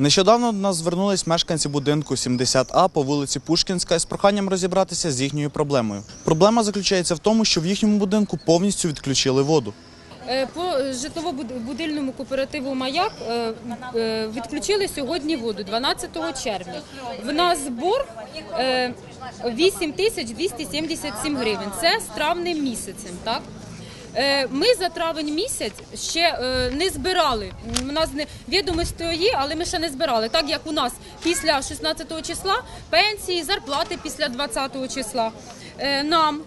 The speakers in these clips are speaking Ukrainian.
Нещодавно до нас звернулись мешканці будинку 70А по вулиці Пушкінська з проханням розібратися з їхньою проблемою. Проблема заключається в тому, що в їхньому будинку повністю відключили воду. Е, По житлово-будильному кооперативу Маяк е, е, відключили сьогодні воду 12 червня. В нас борг е, 8 тисяч 277 гривень. Це з травним місяцем. Так? Е, Ми за травень місяць ще е, не збирали. У нас не відомості є, але ми ще не збирали. Так як у нас після 16 числа пенсії, зарплати після 20 числа. Е, Нам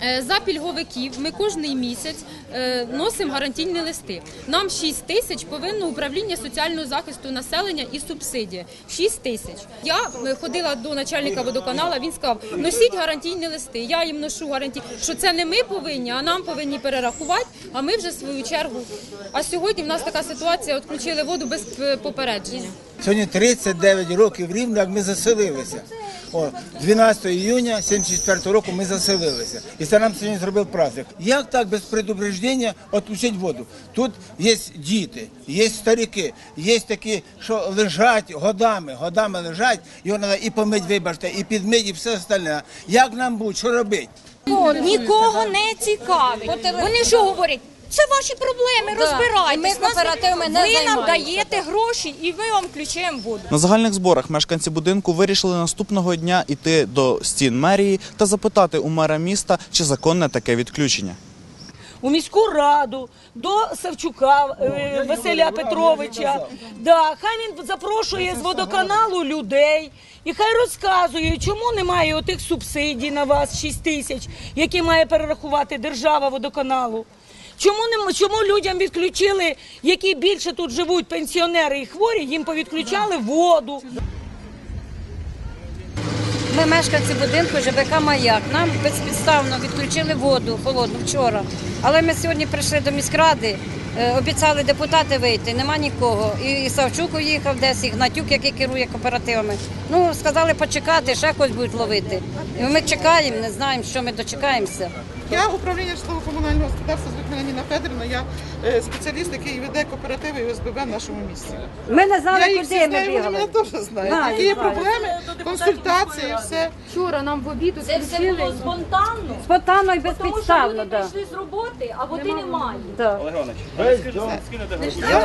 За пільговиків ми кожний місяць е, носимо гарантійні листи. Нам 6 тисяч повинно управління соціального захисту населення і субсидія. 6 тисяч. Я е, ходила до начальника водоканалу, він сказав, носіть гарантійні листи. Я їм ношу гарантій, що це не ми повинні, а нам повинні перерахувати, а ми вже свою чергу. А сьогодні в нас така ситуація, відключили воду без е, попередження. Сьогодні 39 років рівно, як ми заселилися. О, 12 іюня 74 року ми заселилися. І це нам сьогодні зробив праздник. Як так без предупреждення відключити воду? Тут є діти, є старики, є такі, що лежать годами, годами лежать, його треба і помить, вибачте, і підмить, і все остальне. Як нам бути, що робити? Нікого не цікавить. Вони що говорять? Це ваші проблеми, розбирайтесь. І ми кооперативами не ви нам даєте гроші і ми вам включаємо воду. На загальних зборах мешканці будинку вирішили наступного дня йти до стін мерії та запитати у мера міста, чи законне таке відключення. у міську раду до Савчука е, Василя Петровича. Да, хай він запрошує з водоканалу людей і хай розказує, чому немає отих субсидій на вас 6 тисяч, які має перерахувати держава водоканалу. Чому не чому людям відключили, які більше тут живуть пенсіонери і хворі, їм повідключали воду. Ми мешканці будинку ЖБК Маяк. Нам безпідставно відключили воду холодну вчора. Але ми сьогодні прийшли до міськради, е, обіцяли депутати вийти, нема нікого. І, і Савчук уїхав десь, і Гнатюк, який керує кооперативами. Ну, сказали почекати, ще когось будуть ловити. І ми чекаємо, не знаємо, що ми дочекаємося. Я управління житлово-комунального господарства звикнена Ніна Федорівна. Я е, спеціаліст, який веде кооперативи і ОСББ в нашому місті. Ми не Я знали, їх всі куди ми знаю, вони мене бігали. теж знають. Знаю, Які є проблеми, консультації, все. Вчора нам в обіду Це все було спонтанно. Спонтанно і Тому що безпідставно, люди да. прийшли з роботи, а води немає. Да. Я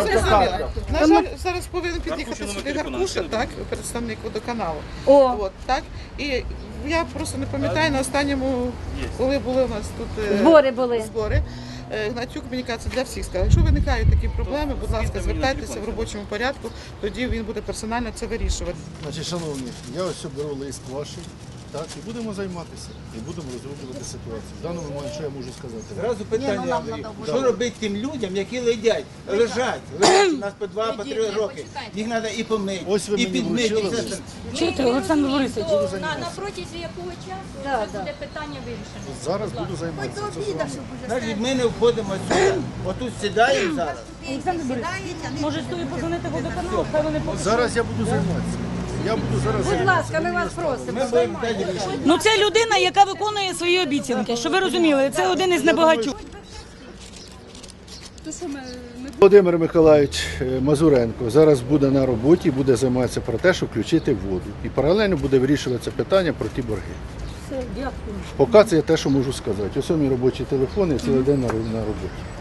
зрозуміла. На жаль, зараз повинен під'їхати сюди Гаркуша, так, представник водоканалу. О. От, так. І я просто не пам'ятаю на останньому, коли були у нас тут е, Збори були. збори. е, Гнатюк мені каже, це для всіх сказав. Якщо виникають такі проблеми, будь ласка, звертайтеся в робочому порядку, тоді він буде персонально це вирішувати. Значить, шановні, я ось беру лист ваший, так, і будемо займатися, і будемо розроблювати ситуацію. В даному моменті, що я можу сказати? Зразу питання, Андрій, що робити тим людям, які ледять, лежать, лежать у нас по два, по три роки. Їх треба і помити, Ось ви і мені підмити, і вручили все. лист. Чуєте, Олександр Борисович? На, на протязі якого часу це буде питання вирішено? Зараз буду займатися. Це з вами. Значить, ми не входимо сюди, отут сідаємо зараз. Може, стоїть позвонити водоканалу, хай вони Зараз я буду займатися. Я буду зараз Будь ласка, ми вас просимо. Ну це людина, яка виконує свої обіцянки. Щоб ви розуміли, це один із небагатьох. Володимир Миколаївич е, Мазуренко зараз буде на роботі і буде займатися про те, щоб включити воду. І паралельно буде вирішуватися питання про ті борги. Поки це я те, що можу сказати. Ось мій робочий телефон, я цілий день на роботі.